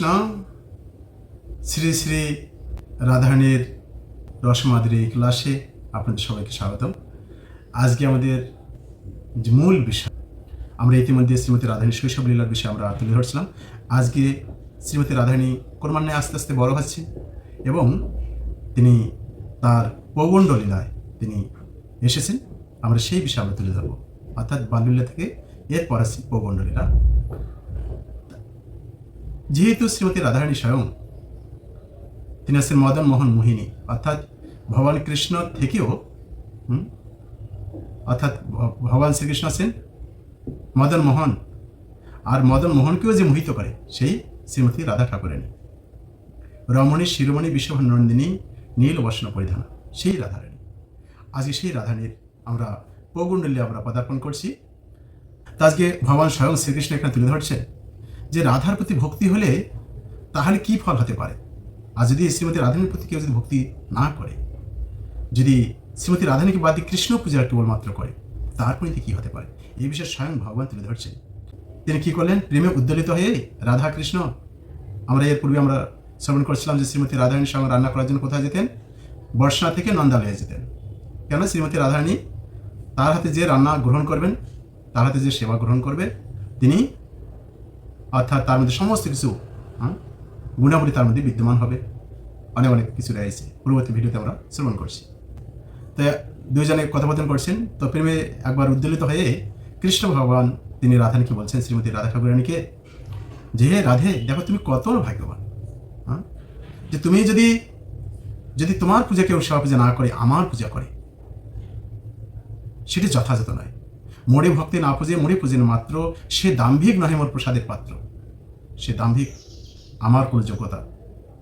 কৃষ্ণ, শ্রী শ্রী রাধারানীর রসমাদ্রি ক্লাসে আপনাদের সবাইকে স্বাগতম। আজকে আমাদের যে মূল বিষয়, আমরা ইতিমধ্যে শ্রীমতী রাধারণী শৈশব লীলার বিষয়ে আমরা তুলে ধরছিলাম। আজকে শ্রীমতী রাধারণী ক্রমান্বয়ে আস্তে আস্তে বড় হচ্ছে এবং তিনি তার পৌগণ্ড লীলায় তিনি এসেছেন। আমরা সেই বিষয়ে আমরা তুলে ধরবো। অর্থাৎ বাল্যলীলা থেকে এরপর আসছি পৌগণ্ড লীলা। যেহেতু শ্রীমতী রাধারানী স্বয়ং, তিনি আছেন মদন মোহন মোহিনী, অর্থাৎ ভগবান কৃষ্ণ থেকেও অর্থাৎ ভগবান শ্রীকৃষ্ণ আছেন, মদন মোহন, আর মদন মোহনকেও যে মোহিত করে, সেই শ্রীমতী রাধা ঠাকুরানী রমণী, শিরোমণি বিশ্বনন্দিনী নীল বসন পরিধান, সেই রাধারানী। আজকে সেই রাধারানীর আমরা পৌগুণ্ডলে আমরা পদার্পণ করছি। তা আজকে ভগবান স্বয়ং শ্রীকৃষ্ণ এখানে তুলে ধরছেন। যে রাধার প্রতি ভক্তি হলে তাহলে কি ফল হতে পারে? আর যদি শ্রীমতী রাধারণীর প্রতি কেউ যদি ভক্তি না করে, যদি শ্রীমতী রাধানীকে বাদ কৃষ্ণ পূজা কেবলমাত্র করে, তার পরিণতি কি হতে পারে? এই বিষয়ে স্বয়ং ভগবান তুলে ধরছেন। তিনি কি করলেন? প্রেমে উদ্দোলিত হয়ে রাধা কৃষ্ণ, আমরা এর পূর্বে আমরা শ্রবণ করছিলাম যে শ্রীমতী রাধারণীর সঙ্গে রান্না করার জন্য কোথায় যেতেন? বর্ষা থেকে নন্দালয়ে যেতেন। কেন শ্রীমতী রাধারণী তার হাতে যে রান্না গ্রহণ করবেন, তার হাতে যে সেবা গ্রহণ করবে, তিনি অর্থাৎ তার মধ্যে সমস্ত কিছু গুণাবলী তার মধ্যে বিদ্যমান হবে। অনেক অনেক কিছু রয়েছে পূর্ববর্তী ভিডিওতে আমরা শ্রবণ করছি। তো দুইজনে কথোপকথন করছেন। তো প্রেমে একবার উদ্দোলিত হয়ে কৃষ্ণ ভগবান তিনি রাধানীকে বলছেন, শ্রীমতী রাধা ঠাকুরানীকে, যে হে রাধে, দেখো তুমি কত ভাগ্যবান হ্যাঁ যে তুমি যদি যদি তোমার পূজা কেউ সেবা পূজা না করে, আমার পূজা করে, সেটি যথাযথ নয়। মোড়ে ভক্তি না পুজে মোড়ে পুজেন মাত্র, সে দাম্ভিক নহে মোর প্রসাদের পাত্র। সে দাম্ভিক, আমার কোনো যোগ্যতা।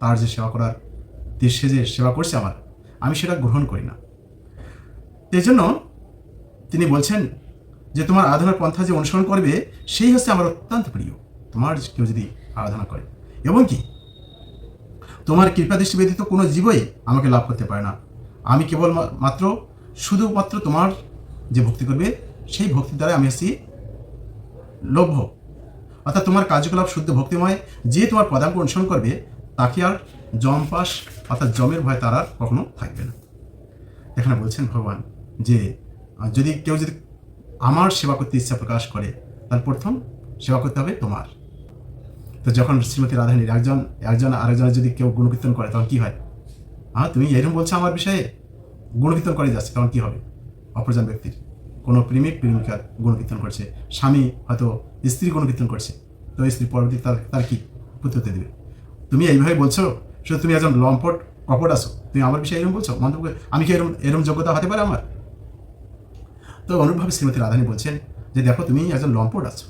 তার যে সেবা করার সে যে সেবা করছে আমার, আমি সেটা গ্রহণ করি না। এই জন্য তিনি বলছেন যে, তোমার আরাধনার পন্থা যে অনুসরণ করবে, সেই হচ্ছে আমার অত্যন্ত প্রিয়। তোমার কেউ যদি আরাধনা করে, এবং কি? তোমার কৃপাদৃষ্টি ব্যতীত কোনো জীবই আমাকে লাভ করতে পারে না। আমি কেবল মাত্র, শুধুমাত্র তোমার যে ভক্তি করবে সেই ভক্তি দ্বারা আমি হচ্ছি লভ্য। অর্থাৎ তোমার কার্যকলাপ শুদ্ধ ভক্তিময়, যে তোমার পদাঙ্ক অনুসরণ করবে, তাকে আর জম পাস, অর্থাৎ জমের ভয় তার আর কখনো থাকবে না। এখানে বলছেন ভগবান যে যদি কেউ যদি আমার সেবা করতে ইচ্ছা প্রকাশ করে তাহলে প্রথম সেবা করতে হবে তোমার। তো যখন শ্রীমতী রাধানীর একজন একজন আরেকজনের যদি কেউ গুণকীর্তন করে, তখন কি হয়? হ্যাঁ তুমি এরকম বলছো আমার বিষয়ে? গুণকীর্তন করে যাচ্ছে, তখন কি হবে? অপরজন ব্যক্তির। কোনো প্রেমিক প্রেমিকার গুণকীর্তন করছে। স্বামী হয়তো স্ত্রী গুণকীর্তন করছে। তো স্ত্রী পরবর্তী তার তার কি পুত্রতে দেবে? তুমি এইভাবে বলছো শুধু তুমি একজন লম্পট কপট আসো তুমি আমার বিষয়ে এরকম বলছো? মন্তব্য আমি কি এরকম এরকম যোগ্যতা হতে পারে আমার? তো অনুরূপভাবে শ্রীমতী রাধানী বলছেন যে, দেখো, তুমি একজন লম্পট আছো।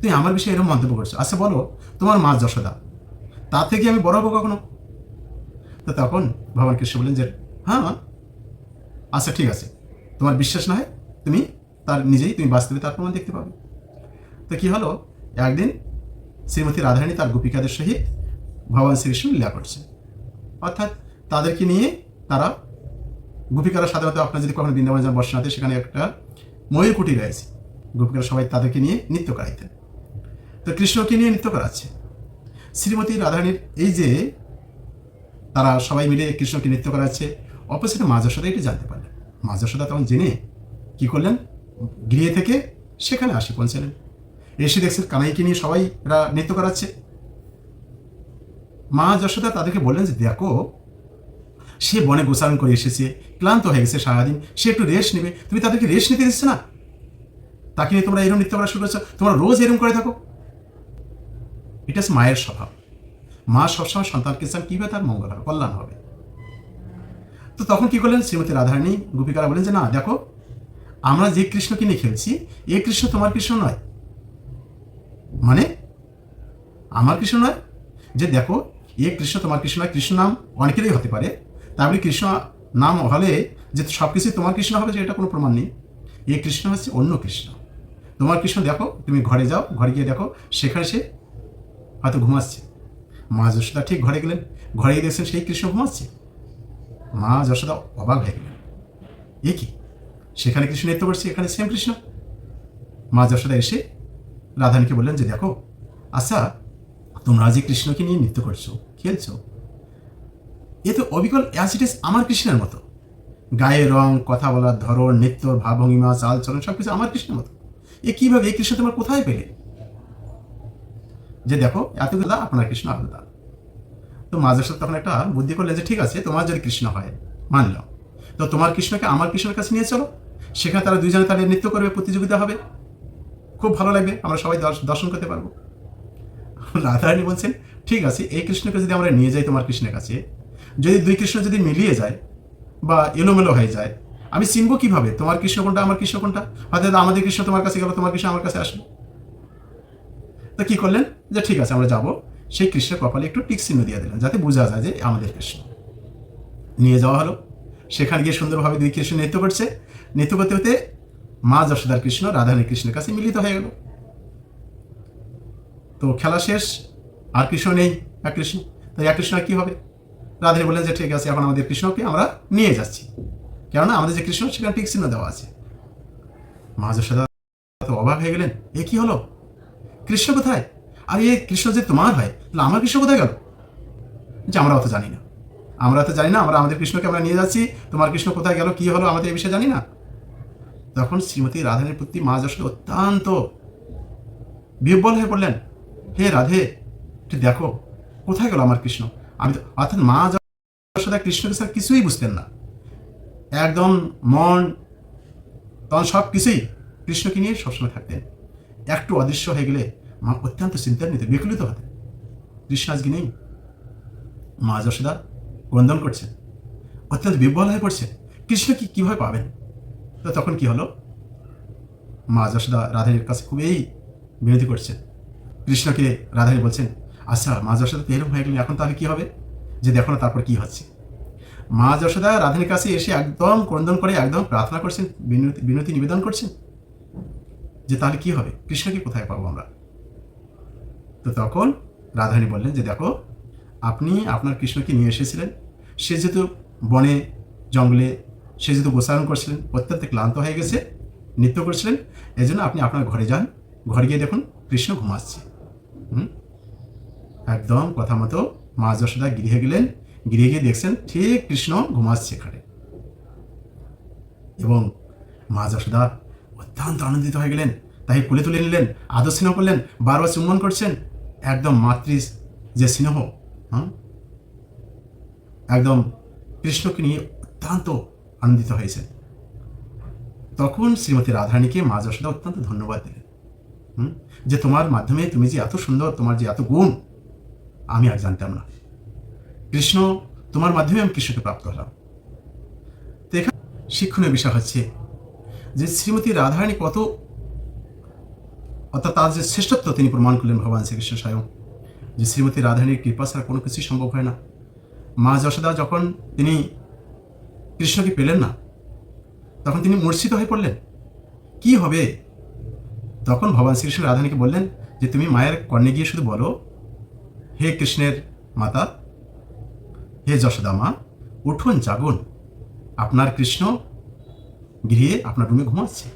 তুমি আমার বিষয়ে এরকম মন্তব্য করছ। আচ্ছা বলো, তোমার মা যশোদা, তার থেকে আমি বড় হব কখনো? তো তখন ভগবান কৃষ্ণ বললেন যে হ্যাঁ আচ্ছা ঠিক আছে। তোমার বিশ্বাস না হয় তুমি তার নিজেই তুমি বাস্তবে তার প্রমাণ দেখতে পাবে। তো কি হলো? একদিন শ্রীমতী রাধারানী তার গোপিকাদের সহিত ভগবান শ্রীকৃষ্ণ লীলা করছে। অর্থাৎ তাদেরকে নিয়ে তারা গোপিকারা সাধারণত আপনার যদি কখনো বৃন্দাবন যান বর্ষনাথে সেখানে একটা ময়ূর কুটি রয়েছে। গোপিকারা সবাই তাদেরকে নিয়ে নৃত্য করাইতেন। তো কৃষ্ণকে নিয়ে নৃত্য করাচ্ছে। শ্রীমতী রাধারানীর এই যে তারা সবাই মিলে কৃষ্ণকে নৃত্য করাচ্ছে, অপোজিটে মা যশোদা এটি জানতে পারলেন। মা তখন জেনে কি করলেন? গৃহে থেকে সেখানে আসে, পৌঁছালেন। এসে দেখছেন কানাইকে নিয়ে সবাই এরা নৃত্য করাচ্ছে। মা যশোদা তাদেরকে বললেন যে, দেখো, সে বনে গোসারণ করে এসেছে, ক্লান্ত হয়ে গেছে সারাদিন, সে একটু রেস্ট নেবে। তুমি তাদেরকে রেস্ট নিতে দিচ্ছে না? তাকে নিয়ে তোমরা এরকম নৃত্য করা শুরু করছ? তোমরা রোজ এরকম করে থাকো? এটা মায়ের স্বভাব। মা সবসময় সন্তানকে চান কীভাবে তার মঙ্গল হবে, কল্যাণ হবে। তো তখন কি করলেন? শ্রীমতী রাধারানী গোপিকারা বলেন যে, না, দেখো আমরা যে কৃষ্ণকে নিয়ে খেলছি, এ কৃষ্ণ তোমার কৃষ্ণ নয়। মানে আমার কৃষ্ণ নয়? যে দেখো, এ কৃষ্ণ তোমার কৃষ্ণ নয়, কৃষ্ণ নাম অনেকেরই হতে পারে। তারপরে কৃষ্ণ নাম হলে যে সব কিছুই তোমার কৃষ্ণ হবে, যে এটা কোনো প্রমাণ নেই। এ কৃষ্ণ হচ্ছে অন্য কৃষ্ণ। তোমার কৃষ্ণ দেখো, তুমি ঘরে যাও, ঘরে গিয়ে দেখো, সেখানে সে হয়তো ঘুমাচ্ছে। মা যশোদা ঠিক ঘরে গেলেন। ঘরে গিয়ে দেখছেন সেই কৃষ্ণ ঘুমাচ্ছে। মা যশোদা অবাক হয়ে গেলেন। এ কি? সেখানে কৃষ্ণ নৃত্য করছে, এখানে সেম কৃষ্ণ। মা যশোদা এসে রাধানীকে বললেন যে, দেখো আচ্ছা তোমরা যে কৃষ্ণকে নিয়ে নৃত্য করছ, খেলছো, এ তো অবিকল অ্যাজ ইট ইজ আমার কৃষ্ণের মতো। গায়ে রং, কথা বলার ধরন, নৃত্য ভাবভঙ্গিমা চাল চলন সব কিছু আমার কৃষ্ণের মতো। এ কীভাবে এই কৃষ্ণ তোমার কোথায় পেলে? যে, দেখো, এতগুলো আপনার কৃষ্ণ আলাদা তো মাঝের সাথে তখন একটা বুদ্ধি করলে যে, ঠিক আছে, তোমার যদি কৃষ্ণ হয়, মানলাম। তো তোমার কৃষ্ণকে আমার কৃষ্ণের কাছে নিয়ে চলো। সেখানে তারা দুইজনে তাদের নৃত্য করবে, প্রতিযোগিতা হবে। খুব ভালো লাগবে, আমরা সবাই দর্শ- দর্শন করতে পারব। রাধারানী বলছেন, ঠিক আছে, এই কৃষ্ণকে যদি আমরা নিয়ে যাই তোমার কৃষ্ণের কাছে, যদি দুই কৃষ্ণ যদি মিলিয়ে যায় বা এলোমেলো হয়ে যায়, আমি চিনবো কীভাবে? তোমার কৃষ্ণ কোনটা, আমার কৃষ্ণ কোনটা? হয়তো আমাদের কৃষ্ণ তোমার কাছে গেল, তোমার কৃষ্ণ আমার কাছে আসলো। তো কি করলেন? যে ঠিক আছে, আমরা যাব। সেই কৃষ্ণের কপালে একটু টিক চিহ্ন দিয়ে দিলেন, যাতে বোঝা যায় যে আমাদের কৃষ্ণ। নিয়ে যাওয়া হলো। সেখানে গিয়ে সুন্দরভাবে দুই কৃষ্ণ নৃত্য করছে। নৃত্য করতে হতে মা যশোদার কৃষ্ণ রাধারানী কৃষ্ণের কাছে মিলিত হয়ে গেল। তো খেলা শেষ, আর কৃষ্ণ নেই এক কৃষ্ণ। তো এক কৃষ্ণ কি হবে? রাধারানী বললেন যে, ঠিক আছে, এখন আমাদের কৃষ্ণকে আমরা নিয়ে যাচ্ছি। কেননা আমাদের যে কৃষ্ণ, সেখানে টিক চিহ্ন দেওয়া আছে। মা যশোদা তো অবাক হয়ে গেলেন, এ কি হলো? কৃষ্ণ কোথায়? আর এই কৃষ্ণ যে তোমার হয়, তাহলে আমার কৃষ্ণ কোথায় গেল? যে আমরা অত জানি না। আমরা তো জানি না, আমরা আমাদের কৃষ্ণকে আমরা নিয়ে যাচ্ছি, তোমার কৃষ্ণ কোথায় গেল, কি হলো আমাদের এই বিষয়ে জানি না। তখন শ্রীমতী রাধানের প্রতি মা যশোদা অত্যন্ত বিহ্বল হয়ে পড়লেন। হে রাধে, একটু দেখো, কোথায় গেল আমার কৃষ্ণ? আমি তো, অর্থাৎ মা যশোদা কৃষ্ণকে স্যার কিছুই বুঝতেন না। একদম মন তখন সব কিছুই কৃষ্ণকে নিয়ে সবসময় থাকতেন। একটু অদৃশ্য হয়ে গেলে মা অত্যন্ত চিন্তান্বিত, বিকলিত হতেন। কৃষ্ণ আজকে নেই? মা যশোদা ক্রন্দন করছেন। অত্যন্ত বিব্বল হয়ে পড়ছে কৃষ্ণ কি কীভাবে পাবেন? তো তখন কি হলো? মা যশোদা রাধানীর কাছে খুবই বিনতি করছেন। কৃষ্ণকে রাধানী বলছেন আচ্ছা মা যশোদা তো এরকম হয়ে গেলেন এখন তাহলে কি হবে? যে দেখো না তারপর কি হচ্ছে? মা যশোদা রাধানীর কাছে এসে একদম ক্রন্দন করে একদম প্রার্থনা করছেন, বিনতি বিনতি নিবেদন করছেন, যে তাহলে কি হবে? কৃষ্ণকে কোথায় পাবো আমরা? তো তখন রাধারানী বললেন যে, দেখো, আপনি আপনার কৃষ্ণকে নিয়ে এসেছিলেন। সে যেহেতু বনে জঙ্গলে সে যেহেতু গোসারণ করছিলেন অত্যন্ত ক্লান্ত হয়ে গেছে, নৃত্য করছিলেন এই জন্য আপনি আপনার ঘরে যান, ঘরে গিয়ে দেখুন কৃষ্ণ ঘুমাচ্ছে। হুম? একদম কথা মতো মা যশোদা গৃহে গেলেন গৃহে গিয়ে দেখছেন ঠিক কৃষ্ণ ঘুমাচ্ছে এখানে। এবং মা যশোদা অত্যন্ত আনন্দিত হয়ে গেলেন তাই কোলে তুলে নিলেন, আদর স্নেহ করলেন, বারবার চুম্বন করছেন, একদম মাতৃ যে স্নেহ হ্যাঁ একদম কৃষ্ণকে নিয়ে অত্যন্ত আনন্দিত হয়েছেন তখন শ্রীমতী রাধারানীকে মা যশোদা অত্যন্ত ধন্যবাদ দিলেন। হুম? যে তোমার মাধ্যমে তুমি যে এত সুন্দর, তোমার যে এত গুণ, আমি আর জানতাম না। কৃষ্ণ, তোমার মাধ্যমে আমি কৃষ্ণকে প্রাপ্ত হলাম। তো এখানে শিক্ষণীয় বিষয় হচ্ছে যে শ্রীমতী রাধারানী কত, অর্থাৎ তার যে শ্রেষ্ঠত্ব তিনি প্রমাণ করলেন ভগবান শ্রীকৃষ্ণ স্বয়ং, যে শ্রীমতী রাধারানীর কৃপা ছাড়া কোনো কিছুই সম্ভব হয় না। মা যশোদা যখন তিনি কৃষ্ণকে পেলেন না। তখন তিনি মূর্ছিত হয়ে পড়লেন। কি হবে? তখন ভগবান শ্রীকৃষ্ণ রাধানীকে বললেন যে, তুমি মায়ের কর্ণে গিয়ে শুধু বলো, হে কৃষ্ণের মাতা, হে যশোদা মা উঠুন, জাগুন। আপনার কৃষ্ণ গৃহে আপনার রুমে ঘুমাচ্ছে।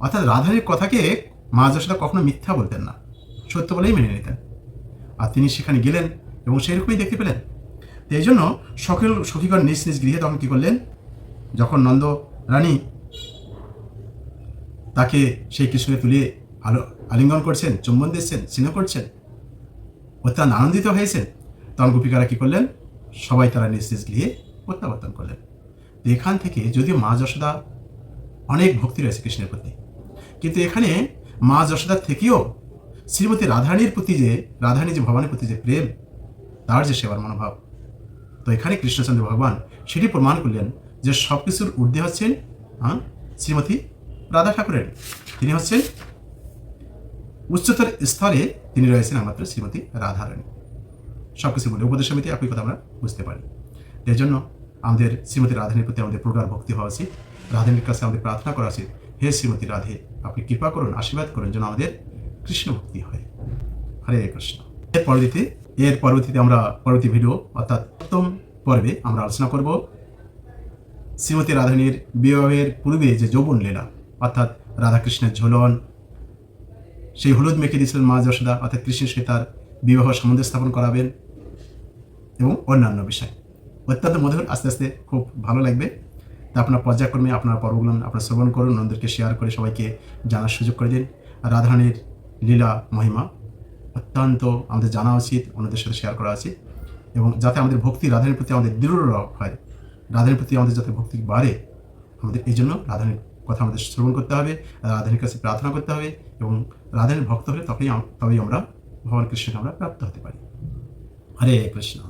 অর্থাৎ রাধানীর কথাকে মা যশোদা কখনো মিথ্যা বলতেন না। সত্য বলেই মেনে নিতেন। আর তিনি সেখানে গেলেন এবং সেরকমই দেখতে পেলেন। তো এই জন্য সকল সখীগণ নিজ নিজ গৃহে তখন কী করলেন? যখন নন্দ রানী তাকে সেই কৃষ্ণকে তুলে আলো, আলিঙ্গন করছেন, চুম্বন দিচ্ছেন, স্নেহ করছেন, অত্যন্ত আনন্দিত হয়েছেন, তখন গোপিকারা কী করলেন? সবাই তারা নিজ নিজ গৃহে প্রত্যাবর্তন করলেন। এখান থেকে যদিও মা যশোদা অনেক ভক্তি রয়েছে কৃষ্ণের প্রতি, কিন্তু এখানে মা যশোদার থেকেও শ্রীমতী রাধারানীর প্রতি যে, রাধারানী যে ভগবানের প্রতি যে প্রেম, তার যে সেবার মনোভাব তো এখানে কৃষ্ণচন্দ্র ভগবান সেটি প্রমাণ করলেন যে সব কিছুর ঊর্ধ্বে হচ্ছেন হ্যাঁ শ্রীমতী রাধা ঠাকুরের। তিনি হচ্ছেন উচ্চতর স্থলে তিনি রয়েছেন একমাত্র শ্রীমতী রাধারানী। সব কিছু বলে উপদেশ সমিতি, একই কথা আমরা বুঝতে পারি। এর জন্য আমাদের শ্রীমতী রাধানীর প্রতি আমাদের প্রগাঢ় ভক্তি হওয়া উচিত। রাধানীর কাছে আমাদের প্রার্থনা করা উচিত, হে শ্রীমতী রাধে, আপনি কৃপা করুন, আশীর্বাদ করুন যেন আমাদের কৃষ্ণ ভক্তি হয়। হরে কৃষ্ণ। এর পরবর্তীতে এর পরবর্তীতে আমরা পরবর্তী ভিডিও অর্থাৎ প্রথম পর্বে আমরা আলোচনা করব শ্রীমতী রাধানীর বিবাহের পূর্বে যে যৌবন লীলা, অর্থাৎ রাধাকৃষ্ণের ঝোলন, সেই হলুদ মেখে দিয়েছিলেন মা যশোদা, অর্থাৎ কৃষ্ণের সে তার বিবাহ সম্বন্ধে স্থাপন করাবেন এবং অন্যান্য বিষয়। অত্যন্ত মধুর, আস্তে আস্তে খুব ভালো লাগবে। তা আপনার পর্যায়ক্রমে আপনার পর্বগুলো আপনার শ্রবণ করুন, অন্যদেরকে শেয়ার করে সবাইকে জানার সুযোগ করে দিন। রাধারানীর লীলা মহিমা। অত্যন্ত আমাদের জানা উচিত অন্যদের সাথে শেয়ার করা উচিত এবং যাতে আমাদের ভক্তি রাধানের প্রতি আমাদের দৃঢ় হয় রাধানের প্রতি আমাদের যাতে ভক্তি বাড়ে, আমাদের এই জন্য রাধানের কথা আমাদের শ্রবণ করতে হবে রাধানের কাছে প্রার্থনা করতে হবে এবং রাধানের ভক্ত হলে তবেই তবেই আমরা ভগবান কৃষ্ণকে আমরা প্রাপ্ত হতে পারি। হরে কৃষ্ণ।